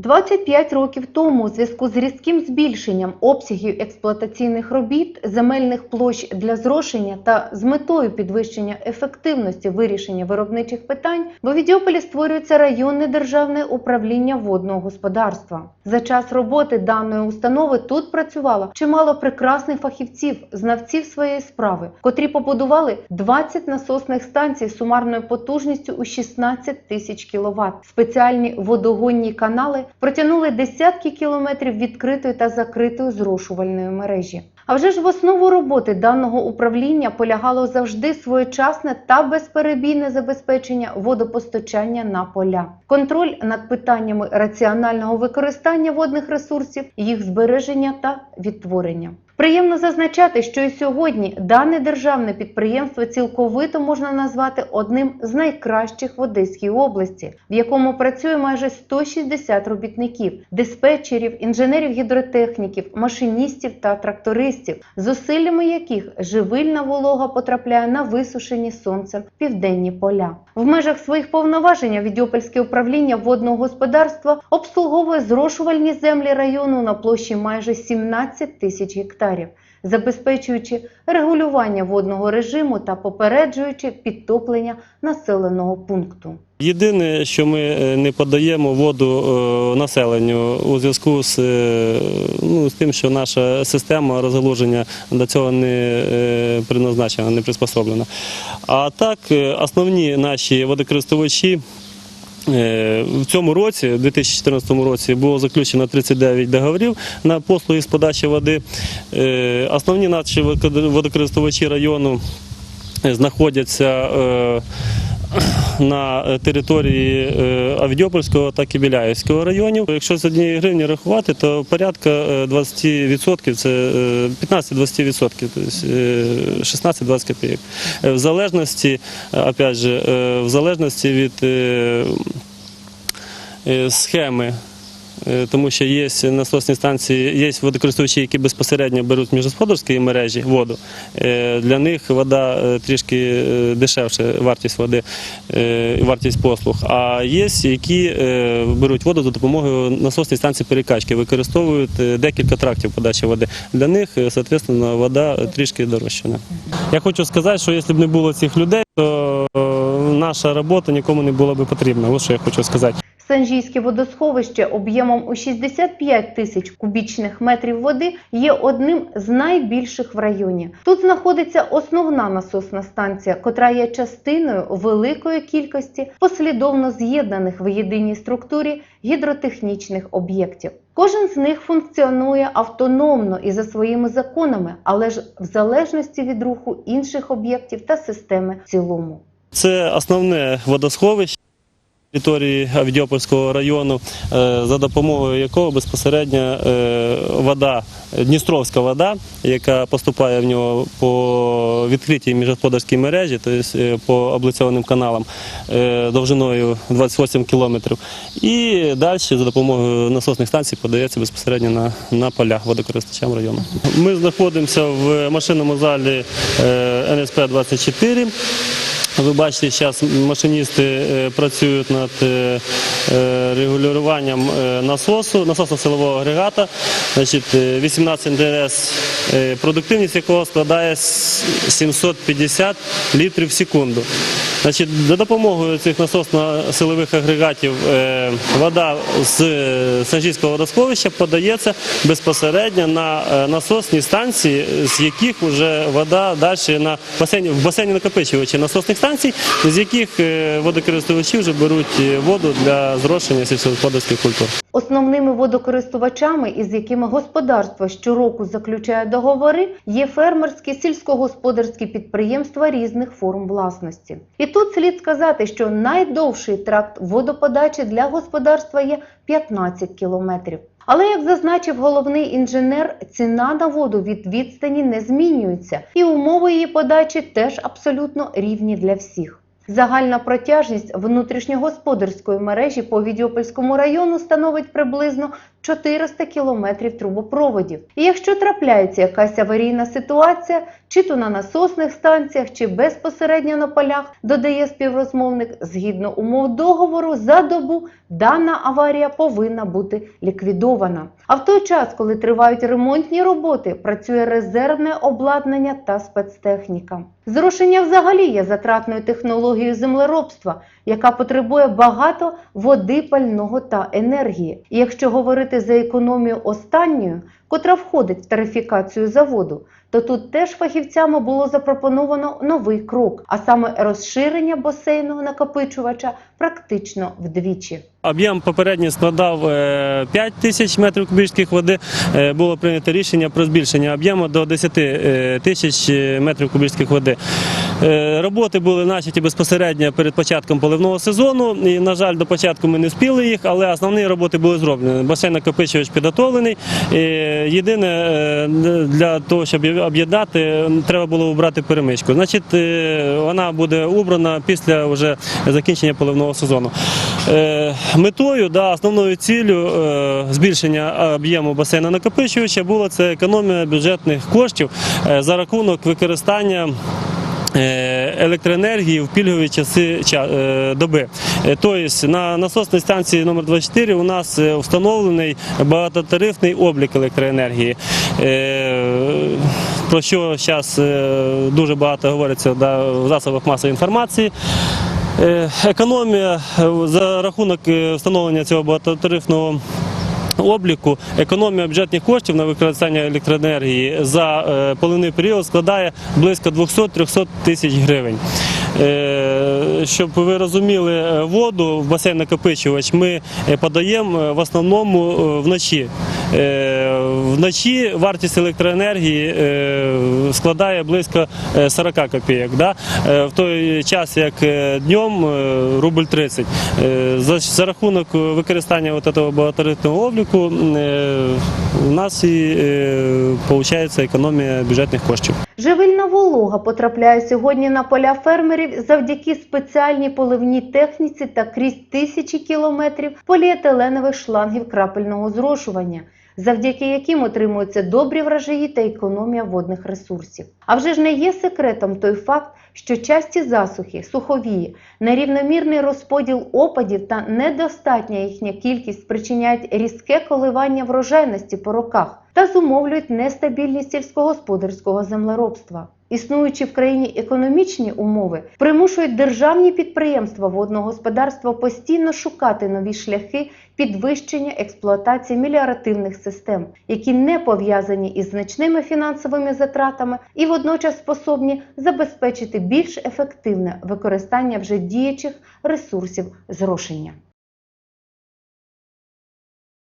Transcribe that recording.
25 років тому, у зв'язку з різким збільшенням обсягів експлуатаційних робіт, земельних площ для зрошення та з метою підвищення ефективності вирішення виробничих питань, в Овідіополі створюється районне державне управління водного господарства. За час роботи даної установи тут працювало чимало прекрасних фахівців, знавців своєї справи, котрі побудували 20 насосних станцій сумарною потужністю у 16 тисяч кВт. Спеціальні водогонні канали протягнули десятки кілометрів відкритої та закритої зрошувальної мережі. А вже ж в основу роботи даного управління полягало завжди своєчасне та безперебійне забезпечення водопостачання на поля, контроль над питаннями раціонального використання водних ресурсів, їх збереження та відтворення. Приємно зазначати, що і сьогодні дане державне підприємство цілковито можна назвати одним з найкращих в Одеській області, в якому працює майже 160 робітників, диспетчерів, інженерів гідротехніків, машиністів та трактористів, зусиллями яких живильна волога потрапляє на висушені сонцем південні поля. В межах своїх повноважень Відьопольське управління водного господарства обслуговує зрошувальні землі району на площі майже 17 тисяч гектарів, забезпечуючи регулювання водного режиму та попереджуючи підтоплення населеного пункту. Єдине, що ми е, не подаємо воду е, населенню у зв'язку з, е, ну, з тим, що наша система розгалуження до цього не предназначена, не приспособлена. А так, основні наші водокористувачі. В цьому році, у 2014 році, було заключено 39 договорів на послуги з подачі води. Е, Основні наші водокористувачі району е, знаходяться е, на території е, Авдіопольського та Кібіляївського районів. Якщо з однієї гривні рахувати, то порядка е, 20% це е, 15-20%, тобто е, 16-20 копійок. Е, В залежності, е, опять же, е, в залежності від е, е, схеми. Е, Тому що є насосні станції, є водокористувачі, які безпосередньо беруть міжгосподарської мережі воду. Е, Для них вода е, трішки дешевше, вартість води, вартість послуг. А є, які беруть воду за допомогою насосної станції перекачки, використовують декілька трактів подачі води. Для них, соответственно, вода трішки дорожчана. Я хочу сказати, що якщо б не було цих людей, то наша робота нікому не була б потрібна. Ось що я хочу сказати. Санжійське водосховище об'ємом у 65 тисяч кубічних метрів води є одним з найбільших в районі. Тут знаходиться основна насосна станція, котра є частиною великої кількості послідовно з'єднаних в єдиній структурі гідротехнічних об'єктів. Кожен з них функціонує автономно і за своїми законами, але ж в залежності від руху інших об'єктів та системи в цілому. Це основне водосховище території Авдіопольського району, е, за допомогою якого безпосередньо е, вода, Дністровська вода, яка поступає в нього по відкритій міжгосподарській мережі, тобто по облицьованим каналам довжиною 28 кілометрів. І далі за допомогою насосних станцій подається безпосередньо на, на поля водокористувачам району. Ми знаходимося в машинному залі е, НСП-24. Ви бачите, зараз машиністи е, працюють над е, е, регулюванням насосу, насосу, насосно-силового агрегата. Значить, е, 18 НДС, продуктивність якого складає 750 літрів в секунду. Значить, за допомогою цих насосно-силових агрегатів е, вода з е, Санжівського водосховища подається безпосередньо на е, насосні станції, з яких вже вода далі на басейні, в басейні накопичувачі насосних станцій, з яких водокористувачі вже беруть воду для зрошення сільськогосподарських культур. Основними водокористувачами, із якими господарство щороку заключає договори, є фермерські сільськогосподарські підприємства різних форм власності. І тут слід сказати, що найдовший тракт водоподачі для господарства є 15 кілометрів. Але як зазначив головний інженер, ціна на воду від відстані не змінюється, і умови її подачі теж абсолютно рівні для всіх. Загальна протяжність внутрішньогосподарської мережі по Відьопольському району становить приблизно 400 кілометрів трубопроводів. І якщо трапляється якась аварійна ситуація, чи то на насосних станціях, чи безпосередньо на полях, додає співрозмовник. Згідно умов договору, за добу дана аварія повинна бути ліквідована. А в той час, коли тривають ремонтні роботи, працює резервне обладнання та спецтехніка. Зрушення взагалі є затратною технологією землеробства, яка потребує багато води, пального та енергії. І якщо говорити за економію останньою, котра входить в тарифікацію заводу, то тут теж фахівцями було запропоновано новий крок, а саме розширення басейну накопичувача практично вдвічі. Об'єм попередній складав е, 5 тисяч метрів кубічних води. Е, Було прийнято рішення про збільшення об'єму до 10 е, тисяч е, метрів кубічних води. Е, Роботи були начаті безпосередньо перед початком поливного сезону. І, на жаль, до початку ми не встигли їх, але основні роботи були зроблені. Басейн накопичувач підготовлений. Е, Єдине е, для того, щоб об'єднати, треба було обрати перемичку. Значить, е, вона буде убрана після вже закінчення поливного сезону. Метою, да, основною ціллю е, збільшення об'єму басейна накопичувача було це економія бюджетних коштів е, за рахунок використання. е, Електроенергії в пільгові часи ча- доби. Тобто на насосній станції номер 24 у нас встановлений багатотарифний облік електроенергії. Про що зараз дуже багато говориться в засобах масової інформації. Е, Економія е, за рахунок е, встановлення цього багатотарифного обліку, економія бюджетних коштів на використання електроенергії за е, період складає близько 200-300 тисяч гривень. Щоб ви розуміли, воду в басейн накопичувач ми подаємо в основному вночі. Е, Вночі вартість електроенергії е, складає близько е, 40 копійок. Да? Е, В той час, як е, днем е, рубль 30. Е, За, рахунок використання от этого багаторитного обліку е, у нас і е, виходить економія бюджетних коштів. Живильна волога потрапляє сьогодні на поля фермерів завдяки спеціальній поливній техніці та крізь тисячі кілометрів поліетиленових шлангів крапельного зрошування, завдяки яким отримуються добрі врожаї та економія водних ресурсів. А вже ж не є секретом той факт, що часті засухи, суховії, нерівномірний розподіл опадів та недостатня їхня кількість спричиняють різке коливання врожайності по роках та зумовлюють нестабільність сільськогосподарського землеробства. Існуючі в країні економічні умови примушують державні підприємства водного господарства постійно шукати нові шляхи підвищення експлуатації меліоративних систем, які не пов'язані із значними фінансовими затратами і водночас способні забезпечити більш ефективне використання вже діючих ресурсів зрошення.